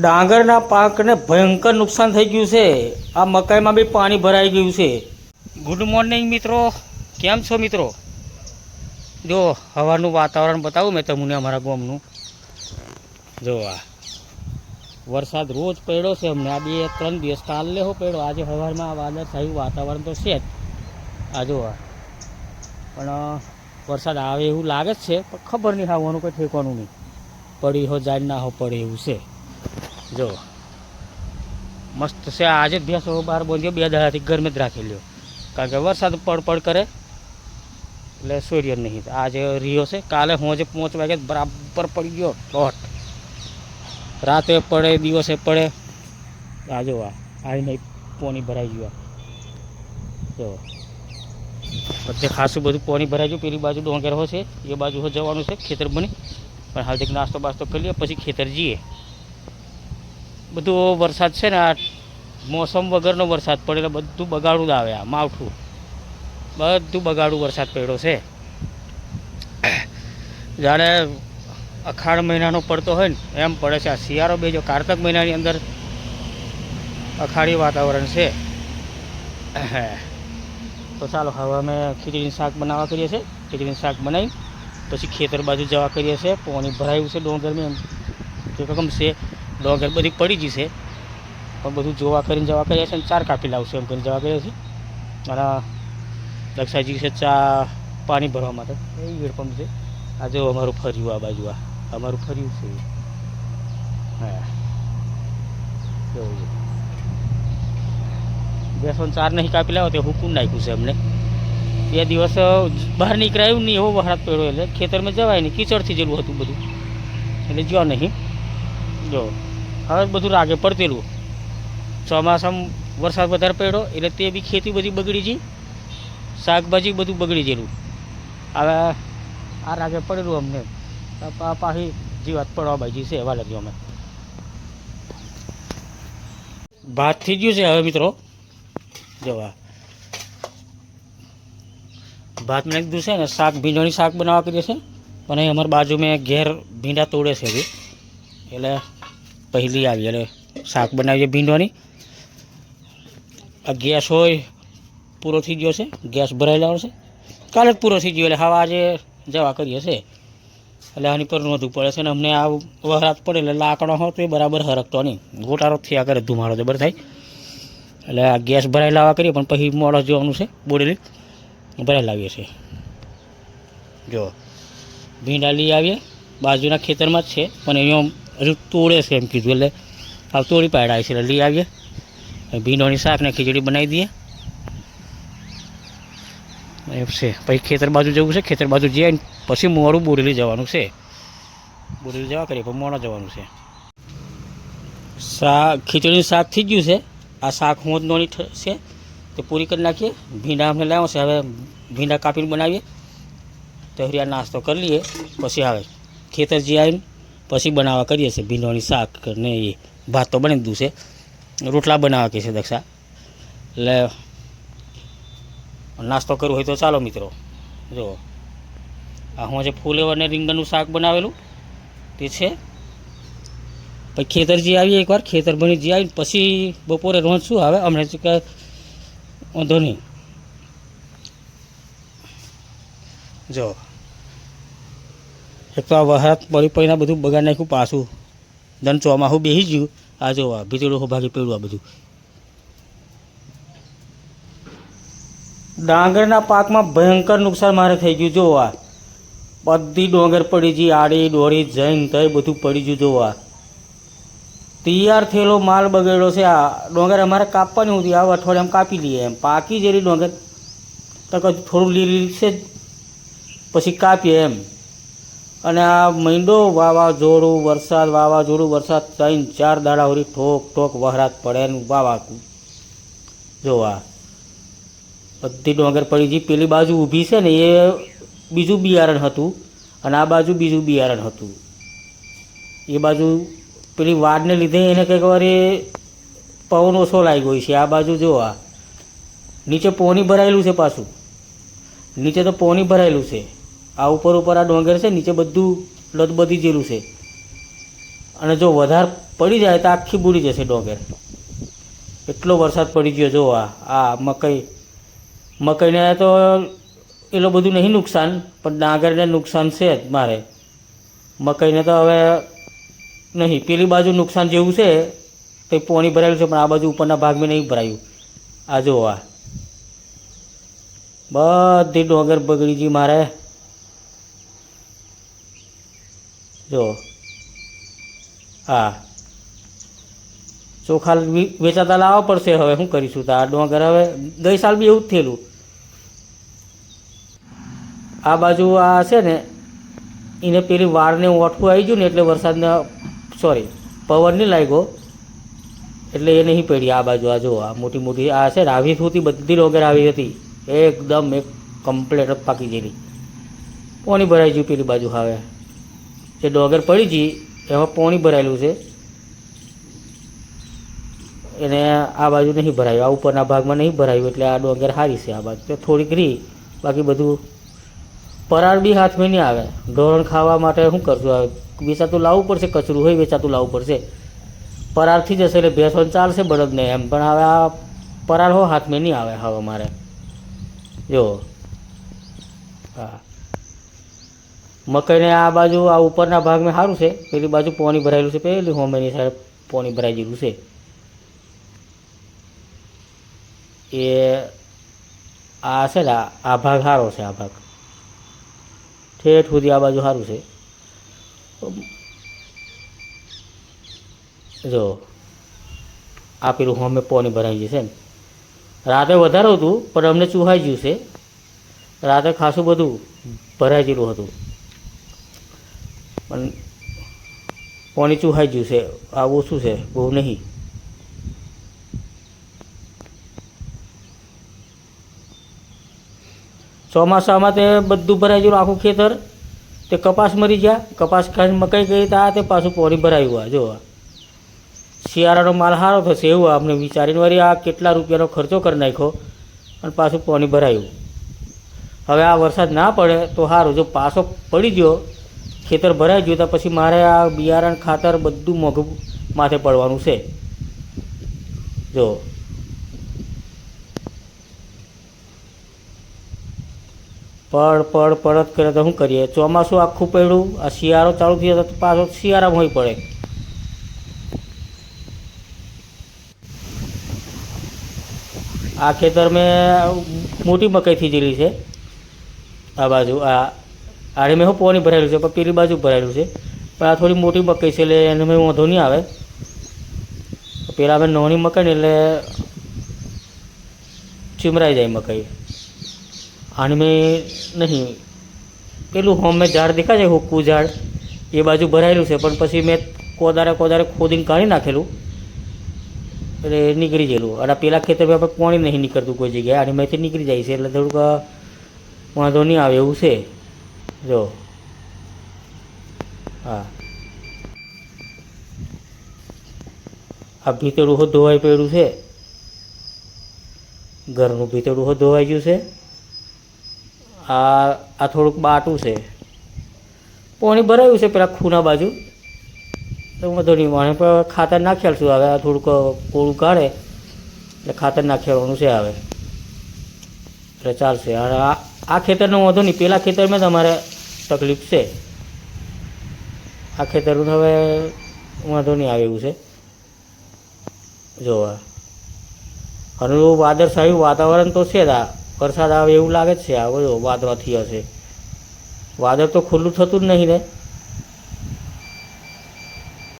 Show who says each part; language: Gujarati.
Speaker 1: ડાંગરના પાકને ભયંકર નુકસાન થઈ ગયું છે. આ મકાઈમાં બી પાણી ભરાઈ ગયું છે. ગુડ મોર્નિંગ મિત્રો. કેમ છો, મિત્રો? જો, હવાનું વાતાવરણ બતાવું મેં તમને અમારા ગામનું. જો, આ વરસાદ રોજ પડ્યો છે અમને. આ બે, ત્રણ દિવસ કાલે હો પડ્યો. આજે હવારમાં આ વાદળ થયું, વાતાવરણ તો છે જ. આ જો પણ વરસાદ આવે એવું લાગે જ છે, પણ ખબર નહીં આવવાનું કોઈ ઠેકવાનું નહીં. પડી હો જાય ના હો પડે એવું છે. જો. મસ્ત છે, આજે જ ભેંસો બહાર બોલ્યો બે દાડાથી ગરમી જ રાખી લ્યો કારણ કે વરસાદ પડ પડ કરે, એટલે સૂર્ય નહીં. આજે રહ્યો છે, કાલે હું જે પાંચ વાગે બરાબર પડી ગયો લોટ રાતે પડે, દિવસે પડે. આ જો, આ આવીને પોની ભરાઈ ગયો. જો. બધે ખાસું બધું પોણી ભરાઈ ગયું, પેલી બાજુ ડોંગર છે, એ બાજુ જવાનું છે, ખેતર બની. પણ હાલ નાસ્તો બાસ્તો કરી લઈએ પછી ખેતર જઈએ. બધું વરસાદ છે ને, આ મોસમ વગરનો વરસાદ પડે એટલે બધું બગાડું જ આવે આ માવઠું. બધું બગાડું વરસાદ પડ્યો છે. જ્યારે અખાડ મહિનાનો પડતો હોય ને, એમ પડે છે. આ શિયાળો બેજો કારતક મહિનાની અંદર અખાડી વાતાવરણ છે. તો ચાલો, હવે અમે ખીચડીનું શાક બનાવવા કરીએ છીએ. ખીચડીનું શાક બનાવી, પછી ખેતર બાજુ જવા કરીએ છીએ. પાણી ભરાયું છે ડોંગરમાં એમ. કે ગમશે ડોંગર બધી પડી જશે પણ બધું જોવા કરીને જવા કર્યા છે અને ચાર કાપી લાવશું એમ કરીને જવા કર્યા છે. અને દક્ષાજી છે ચા પાણી ભરવા માટે. એ વેડપંપ છે. આ જો અમારું ફર્યું આ બાજુ આ. અમારું ફર્યું છે. હા. એવું છે બેસો ચાર નહીં કાપી લાવો તે હુકુમ નાખ્યું છે અમને. બે દિવસ બહાર નીકળાયું નહીં એવો વરસાદ પડ્યો એટલે ખેતરમાં જવાય નહીં. કીચડથી જેવું હતું બધું. એટલે જો નહીં. જો હવે બધું રાગે પડતેલું. ચોમાસામાં વરસાદ વધારે પડ્યો એટલે તે બી ખેતી બધી બગડી ગઈ. શાકભાજી બધું બગડી ગયેલું. હવે આ રાગે પડેલું અમને. પાછી જીવાત પડવા બાજી છે, એવા લાગ્યું અમે ભાત થઈ ગયું છે હવે મિત્રો. જવા ભાત મેં કીધું છે ને, શાક, ભીંડાની શાક બનાવવા કરીએ છે. પણ એ અમારી બાજુમાં ઘેર ભીંડા તોડે છે એટલે પહેલી આવી એટલે શાક બનાવીએ ભીંડોની આ ગેસ હોય, પૂરો થઈ ગયો છે, ગેસ ભરાયેલો છે. કાલે જ પૂરો થઈ ગયો, એટલે હવે આજે જવા કરીએ છે. એટલે આની પર નોંધવું પડે છે ને અમને આ વહરાત પડે એટલે લાકડો હોય તો એ બરાબર હરકતો નહીં. ગોટારો થયા કરે ધુમાડો જબર થાય. એટલે આ ગેસ ભરાઈ લાવવા કરીએ, પણ પછી મોડો જોવાનું છે બોડેલી. ભરાઈ લાવીએ છીએ. જો, ભીંડા લઈ આવીએ. બાજુના ખેતરમાં જ છે, પણ અહીંયા હજુ તોડે છે એમ કીધું એટલે આ તોડી પાડ્યા છે એટલે લઈ આવીએ ભીંડોની શાક ને ખીચડી બનાવી દઈએ એમ છે પછી ખેતર બાજુ જવું છે ખેતર બાજુ જઈએ ને પછી મોડું બોરેલી જવાનું છે બોરેલી જવા કરીએ પણ મોડા જવાનું છે શાક ખીચડીનું શાક થઈ ગયું છે આ શાક હું જ નોની ઠ- છે તે પૂરી કરી નાખીએ ભીંડા અમને લાવ્યો છે હવે ભીંડા કાપીને બનાવીએ તો હરિયા નાસ્તો કરી લઈએ પછી આવે ખેતર જે આવીને પછી બનાવવા કરીએ છીએ. ભીંડોની શાક ને એ ભાત તો બની દીધું છે. રોટલા બનાવવા કે છે દક્ષા. એટલે નાસ્તો કરવો હોય તો ચાલો મિત્રો. જો આ હું જે ફૂલેવર અને રીંગણનું શાક બનાવેલું. તે છે. પછી ખેતર જે આવીએ એકવાર, ખેતર બની જે આવીને પછી બપોરે રોજ શું આવે? હમણાં તો કાંઈ વાંધો નહીં. જો એક તો આ વહાત પડી પડીને બધું બગાડ નાખ્યું પાછું. ધન ચોમાસું બેસી ગયું. આ જો આ ભીતળું ભાગી પડ્યું આ બધું. ડાંગરના પાકમાં ભયંકર નુકસાન મારે થઈ ગયું, જો આ. બધી ડોંગર પડી ગઈ, આડી દોડી જૈન તઈ બધું પડી ગયું, જો આ. તૈયાર થયેલો માલ બગડ્યો છે, આ ડોંગર અમારે કાપવાની હતી, આ અઠવાડિયામાં કાપી લઈએ એમ. પાકી જેવી ડોંગર. તો થોડું લીલી છે પછી કાપીએ એમ. અને આ મહિંદો વાવાઝોડું, વરસાદ વાવાઝોડું, વરસાદ ત્રણ, ચાર દાડા સુધી ઠોક ઠોક વહરાત પડે ને વાવાકું જોવા બધી ડોંગર પડી ગઈ. પેલી બાજુ ઊભી છે ને, એ બીજું બિયારણ હતું અને આ બાજુ બીજું બિયારણ હતું. એ બાજુ પેલી વાડને લીધે એને કંઈક વાર એ પવન ઓછો લાગ્યો છે. આ બાજુ જોવા નીચે પોની ભરાયેલું છે પાછું. નીચે તો પોની ભરાયેલું છે. આ ઉપર ઉપર આ ડોંગર છે, નીચે બધું લદબદી જેલું છે. અને જો વધારે પડી જાય તો આખી બુડી જશે ડોંગર. એટલો વરસાદ પડી ગયો, જો આ આ મકઈ, મકઈને તો એટલું બધું નહીં નુકસાન, પણ ડાંગરને નુકસાન છે જ મારે. મકઈને તો હવે નહીં, પેલી બાજુ નુકસાન જેવું છે, તે પોણી ભરાયેલું છે, પણ આ બાજુ ઉપરના ભાગમાં નહીં ભરાયું. આ જો આ. બધી ડોંગર બગડી ગઈ મારે. જો, હા. ચોખા વેચાતા લાવવા પડશે હવે શું કરીશું? તો આ ડોંગર હવે ગઈ સાલ બી એવું જ થયેલું. આ બાજુ આ છે ને, એને પેલી વાળને ઓઠું આવી ગયું ને, એટલે વરસાદને, સોરી, પવન નહીં લાગ્યો. એટલે એ નહીં પડી આ બાજુ, આ જો, આ મોટી મોટી આ છે આવી સુધી બધી ડોંગર આવી હતી. એકદમ, એક કમ્પ્લેટ જ પાકી ગયેલી પોણી ભરાઈ ગયું પેલી બાજુ હવે? જે ડોંગર પડી હતી એમાં પોણી ભરાયેલું છે. એને આ બાજુ નહીં ભરાયું, આ ઉપરના ભાગમાં નહીં ભરાયું, એટલે આ ડોંગર સારી છે આ બાજુ. તો થોડીક રહી, બાકી બધું પરાળ બી હાથમાં નહીં આવે. ઢોરણ ખાવા માટે શું કરશું? આવે વેચાતું લાવવું પડશે, કચરું હોય વેચાતું લાવવું પડશે. પરાળથી જશે એટલે ભેંસો ચાલશે બળદને એમ, પણ હવે આ પરાળ હો હાથમાં નહીં આવે, હવે મારે જો. હા. મકઈને આ બાજુ, આ ઉપરના ભાગમાં સારું છે. પેલી બાજુ પોણી ભરાયેલું છે. પેલી હોમેની સાઈડ પોણી ભરાઈ ગયેલું છે. એ આ છે ને, આ ભાગ સારો છે, આ ભાગ. ઠેઠ સુધી આ બાજુ સારું છે. જો, આ પેલું હોમે પોની ભરાઈ જશે ને. રાતે વધારે હતું, પણ અમને ચૂહાઈ ગયું છે. રાતે ખાસું બધું ભરાઈ ગયેલું હતું. પણ પોણી ચૂહાઈ ગયું છે. આ ઓછું છે, બહુ નહીં. ચોમાસામાં તે બધું ભરાઈ ગયું આખું ખેતર? તે કપાસ મરી ગયા. કપાસ ખાઈને મકાઈ ગઈ તા, તે પાછું પોણી ભરાયું આ, જો. શિયાળાનો માલ સારો થશે એવું આપણે વિચારીને વળી આ કેટલા રૂપિયાનો ખર્ચો કરી નાખ્યો અને પાછું પોણી ભરાયું. હવે આ વરસાદ ના પડે તો સારું જો પાછો પડી ગયો ખેતર ભરાઈ ગયું તો પછી મારે આ બિયારણ, ખાતર બધું મોઘું માથે પડવાનું છે. જો. પડ પડ, પડત કરે તો શું કરીએ? ચોમાસું આખું પડ્યું, આ શિયાળો ચાલુ થયો તો પાછો શિયાળામાં હોય પડે. આ ખેતર મેં મોટી મકાઈ જીલી છે. આ બાજુ, આ આડે મેં પોણી ભરાયેલું છે, પણ પેલી બાજુ ભરાયેલું છે. પણ આ થોડી મોટી મકાઈ છે, એટલે એને મેં વાંધો નહીં આવે. પેલા અમે નોની મકાઈ ને એટલે ચીમરાઈ જાય મકાઈ. આને મેં નહીં. પેલું હોમે ઝાડ દેખાય છે, હુક્કું ઝાડ? એ બાજુ ભરાયેલું છે, પણ પછી મેં કોદારે કોદારે ખોદીને કાઢી નાખેલું. એટલે નીકળી ગયેલું. અને પેલા ખેતરમાં આપણે પાણી નહીં નીકળતું કોઈ જગ્યાએ. અને મેંથી નીકળી જાય છે, એટલે થોડુંક વાંધો નહીં આવે એવું છે. જો. હા. આ ભીતળું હો ધોવાઈ પડ્યું છે. ઘરનું ભીતળું હો ધોવાઈ ગયું છે. આ આ થોડુંક બાટું છે. પાણી ભરાયું છે પેલા ખૂના બાજુ. તો વાંધો નહીં મને પણ ખાતર નાખેલ છું. હવે આ થોડુંક કોળું કાઢે. એટલે ખાતર નાખેવાનું છે હવે. એટલે ચાલશે. અને આ આ ખેતરનો વાંધો નહીં. પેલા ખેતરમાં તમારે તકલીફ છે. આ ખેતરનું હવે વાંધો નહીં આવે એવું છે. જોવા. અને વાદળછાયું વાતાવરણ તો છે જ આ. વરસાદ આવે એવું લાગે જ છે આ, બધો વાદળથી હશે વાદળ તો ખુલ્લું થતું જ નહીં ને.